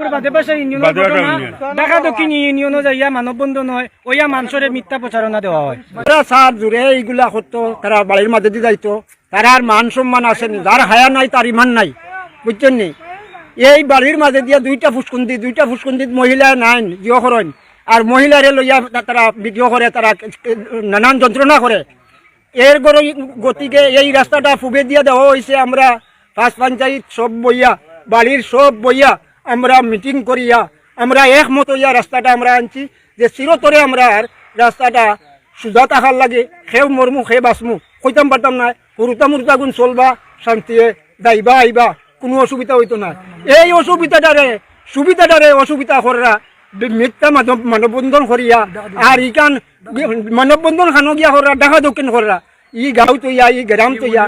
আলমপুর বাদে ইউনিয়নের ঘটনা। ঢাকা দক্ষিণ ইউনিয়নও যাইয়া মানববন্ধন হয় ওইয়া মানুষের মিথ্যা প্রচারণা দেওয়া হয়। তারা সার জুড়ে এইগুলা করতো তারা বাড়ির মাঝে দিয়ে যাইতো। তারা আর মান সম্মান আসেনি যার হায়া নাই তার ইমান নাই। বুঝছেন নি? এই বাড়ির মাঝে দিয়া দুইটা ফুসকুন্দি দুইটা ফুসকুন্দিত মহিলা নাই জিও করেন আর মহিলারে লইয়া তারা ভিডিও করে তারা নানান যন্ত্রণা করে এর গর- গতিকে এই রাস্তাটা ফুবে দিয়ে দেওয়া হয়েছে আমরা পাঁচ পঞ্চায়েত সব বইয়া বাড়ির সব বইয়া। আমরা মিটিং করিয়া, আমরা একমত হইয়া রাস্তাটা আমরা আনছি। যে চিরতরে আমরা রাস্তাটা সুজা থাকার লাগে, সেও মরমু, সে বাঁচমু। কইতাম পারতাম না হুরুতা মুরুতা গুণ চলবা, শান্তিয়ে যাইবা, আইবা, কোনো অসুবিধা হইতো না। এই অসুবিধাটারে, সুবিধাটারে অসুবিধা করা, মিথ্যা মানব, মানববন্ধন করিয়া, আর ইকান মানববন্ধন খানো গিয়া করা দেখা দক্ষিণ করা ই গাঁও তৈয়া ই গ্রাম তৈয়া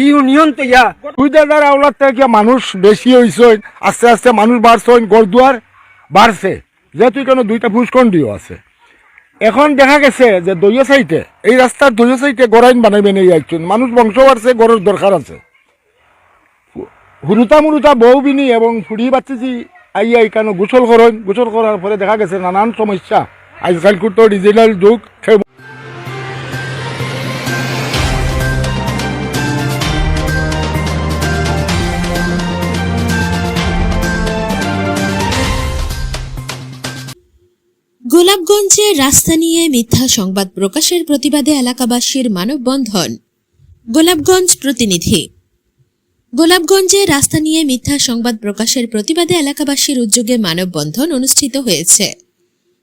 ই ইউনিয়ন তৈয়া সুবিধাদার আওলাদ থেকে মানুষ বেশি হয়েছে আস্তে আস্তে মানুষ বাড়ছে গড়দুয়ার বাড়ছে। যেহেতু এখানে দুইটা ভূস্খণ্ডিও আছে। এখন দেখা গেছে যে দইয় সাইটে, এই রাস্তার দইয় সাইটে গড়াইন বানাইবেন এই একজন। মানুষ বংশ বাড়ছে, গড়ের দরকার আছে। হুরুতা মুরুতা বউ বিনি এবং ফুড়ি বাচ্চাছি আই কেন গোসল করেন? গোসল করার পরে দেখা গেছে নানান সমস্যা। আজকাল তো ডিজিটাল যুগ গোলাপগঞ্জে রাস্তা নিয়ে মিথ্যা সংবাদ প্রকাশের প্রতিবাদে এলাকাবাসীর মানববন্ধন। গোলাপগঞ্জ প্রতিনিধি। গোলাপগঞ্জে রাস্তা নিয়ে মিথ্যা সংবাদ প্রকাশের প্রতিবাদে এলাকাবাসীর উদ্যোগে মানববন্ধন অনুষ্ঠিত হয়েছে।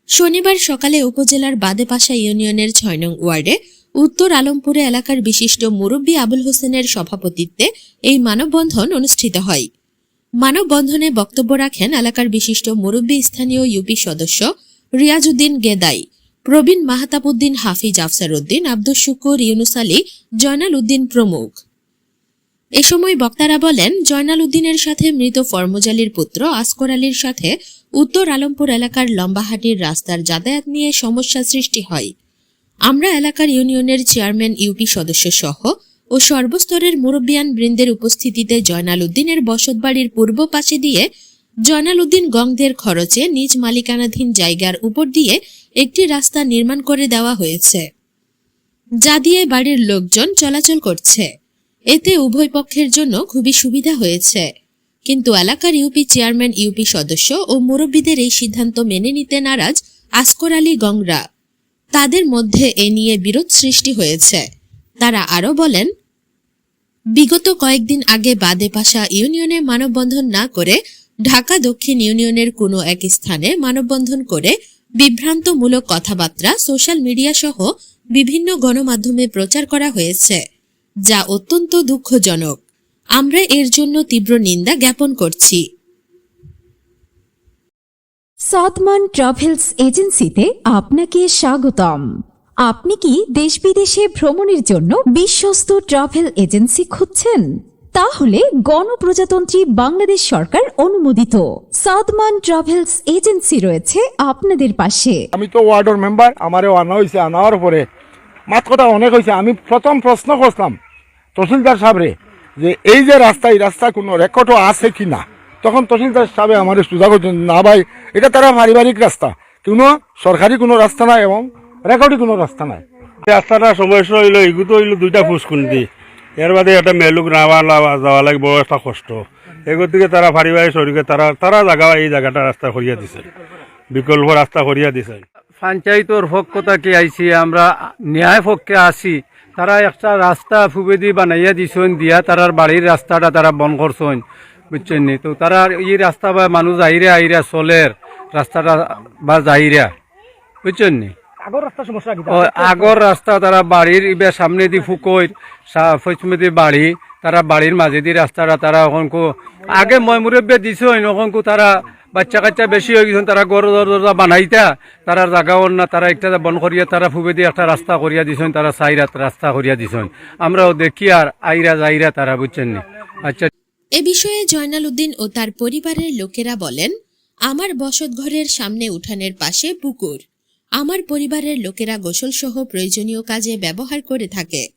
শনিবার সকালে উপজেলার বাদেপাশা ইউনিয়নের ছয় নং ওয়ার্ডে উত্তর আলমপুরে এলাকার বিশিষ্ট মুরব্বী আবুল হোসেনের সভাপতিত্বে এই মানববন্ধন অনুষ্ঠিত হয়। মানববন্ধনে বক্তব্য রাখেন এলাকার বিশিষ্ট মুরব্বী স্থানীয় ইউপি সদস্য রিয়াজউদ্দিন গেদাই, প্রবীণ মাহতাবুদ্দিন হাফিজ আফসার উদ্দিন আব্দুল শুকুর ইউনুস আলী, জয়নাল উদ্দিন প্রমুখ। এ সময় বক্তারা বলেন, জয়নাল উদ্দিনের সাথে মৃত ফরমোজালির পুত্র আসকর আলীর সাথে উত্তর আলমপুর এলাকার লম্বাহাটির রাস্তার যাতায়াত নিয়ে সমস্যা সৃষ্টি হয়। আমরা এলাকার ইউনিয়নের চেয়ারম্যান, ইউপি সদস্য সহ ও সর্বস্তরের মুরব্বিয়ান বৃন্দের উপস্থিতিতে জয়নাল উদ্দিনের বসতবাড়ির পূর্ব পাশে দিয়ে জয়নাল উদ্দিন গংদের খরচে নিজ মালিকানাধীন জায়গার উপর দিয়ে একটি রাস্তা নির্মাণ করে দেওয়া হয়েছে। যা দিয়ে বাড়ির লোকজন চলাচল করছে। এতে উভয় পক্ষের জন্য খুবই সুবিধা হয়েছে। কিন্তু এলাকার ইউপি চেয়ারম্যান, ইউপি সদস্য ও মুরব্বীদের এই সিদ্ধান্ত মেনে নিতে নারাজ আসকর আলী গংরা। তাদের মধ্যে এ নিয়ে বিরোধ সৃষ্টি হয়েছে। তারা আরও বলেন, বিগত কয়েকদিন আগে বাদে পাশা ইউনিয়নে মানববন্ধন না করে ঢাকা দক্ষিণ ইউনিয়নের কোনো এক স্থানে মানববন্ধন করে বিভ্রান্তমূলক কথাবার্তা সোশ্যাল মিডিয়া সহ বিভিন্ন গণমাধ্যমে প্রচার করা হয়েছে, যা অত্যন্ত দুঃখজনক। আমরা এর জন্য তীব্র নিন্দা জ্ঞাপন করছি। সাদমান ট্রাভেলস এজেন্সিতে আপনাকে স্বাগতম। আপনি কি দেশ বিদেশে ভ্রমণের জন্য বিশ্বস্ত ট্রাভেল এজেন্সি খুঁজছেন? তাহলে গণপ্রজাতন্ত্রী বাংলাদেশ সরকার অনুমোদিত। সাদমান ট্রাভেলস এজেন্সি রয়েছে আপনাদের পাশে। আমি তো ওয়ার্ডের মেম্বার আমারও আনা হয়েছে আনার পরে। মাত কথা অনেক হয়েছে আমি প্রথম প্রশ্ন করতাম তহসিলদার সাহেবরে যে এই যে রাস্তা এই রাস্তা কোনো রেকর্ডও আছে কি না? তখন তহসিলদার সাহেব আমার সুযোগ করছেন না ভাই এটা তারা পারিবারিক রাস্তা। কোনো সরকারি কোনো রাস্তা নাই এবং রেকর্ডই কোনো রাস্তা নাই। রাস্তাটা সমস্যা হইল এগুলো হইল দুইটা ফুসকুন্দি এর বাদে একটা মেলুক নামা যাওয়া লাগে বড় একটা কষ্ট। এগুলোর দিকে তারা পারিবারিক শরীরে তারা তারা জায়গা এই জায়গাটা রাস্তা করিয়া দিছে। বিকল্প রাস্তা করিয়া দিছে। পঞ্চায়েতর পক্ষ থেকে আইছি, আমরা ন্যায় পক্ষে আসি তারা একটা রাস্তা ফুবেদি বানাইয়া দিছেন, দিয়া তারার বাড়ির রাস্তাটা তারা বন করছেন বুঝছেন তো তারা এই রাস্তা বা মানুষ আইরে আইরা চলের রাস্তাটা বা যাইরা বুঝছেন নি? আগর রাস্তা তারা বাড়ির ইবে সামনে দি ফুকইর পশ্চিমে দি বাড়ি তারা বাড়ির মাঝে দি রাস্তাটা তারা ওখানকু আগে মই মুরব্বে দিছে ওখানকু তারা বাচ্চা কাচ্চা বেশি হয়ে গেছেন তারা গড় দরজা বানাইতা তারা জাগাও না তারা একটা বন করিয়া তারা ফুবে দিয়ে একটা রাস্তা করিয়া দিছেন তারা চাইরা রাস্তা করিয়া দিছেন। আমরাও দেখি আর আইরা যাইরা তারা বুঝছেন নি? আচ্ছা। এ বিষয়ে জয়নাল উদ্দিন ও তার পরিবারের লোকেরা বলেন আমার বসতঘরের সামনে উঠানের পাশে পুকুর। আমার পরিবারের লোকেরা গোসল সহ প্রয়োজনীয় কাজে ব্যবহার করে থাকে।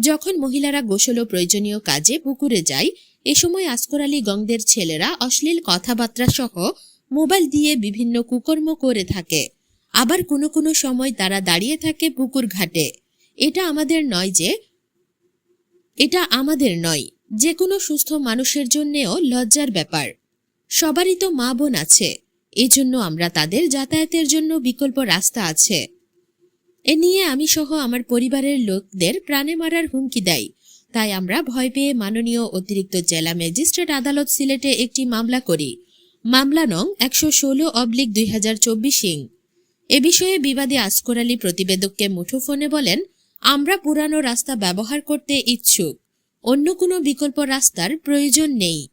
যখন মহিলারা গোসল ও প্রয়োজনীয় কাজে পুকুরে যায়, এ সময় আসকর আলী গংদের ছেলেরা অশ্লীল কথাবার্তা সহ মোবাইল দিয়ে বিভিন্ন কুকর্ম করে থাকে। আবার কোনো কোনো সময় তারা দাঁড়িয়ে থাকে পুকুর ঘাটে। এটা আমাদের নয় যে, এটা আমাদের নয়। যে কোনো সুস্থ মানুষের জন্যেও লজ্জার ব্যাপার। সবারই তো মা বোন আছে। এজন্য আমরা তাদের যাতায়াতের জন্য বিকল্প রাস্তা আছে। এ নিয়ে আমি সহ আমার পরিবারের লোকদের প্রাণে মারার হুমকি দেয় তাই আমরা ভয় পেয়ে মাননীয় অতিরিক্ত জেলা ম্যাজিস্ট্রেট আদালত সিলেটে একটি মামলা করি। মামলা নং একশো ষোলো অবলিক দুই হাজার চব্বিশ এ বিষয়ে বিবাদী আসকর আলী প্রতিবেদককে মুঠোফোনে বলেন, আমরা পুরানো রাস্তা ব্যবহার করতে ইচ্ছুক। অন্য কোনো বিকল্প রাস্তার প্রয়োজন নেই।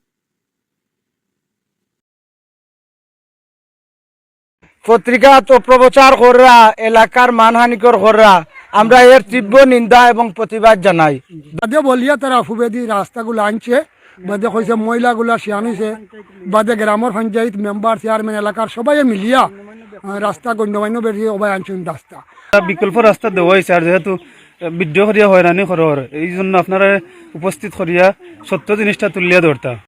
পত্রিকা তো প্রচার কররা এলাকার মানহানিকর কররা আমরা এর তীব্র নিন্দা এবং প্রতিবাদ জানাই। বাদে বলিয়া তারা ফুবেদি রাস্তাগুলো আনছে। বাদে কইছে মহিলাগুলা শিয়ানিছে বাদে গ্রামের পঞ্চায়েত মেম্বার চেয়ারম্যান এলাকার সবাই মিলিয়া রাস্তা গণ্যমান্য বেরিয়ে সবাই আনছেন রাস্তা। বিকল্প রাস্তা দেওয়া হয়েছে আর যেহেতু বিদ্রোহ করিয়া হয়রানি খরর এই জন্য আপনারা উপস্থিত করিয়া সত্য জিনিসটা তুলিয়া ধরতা।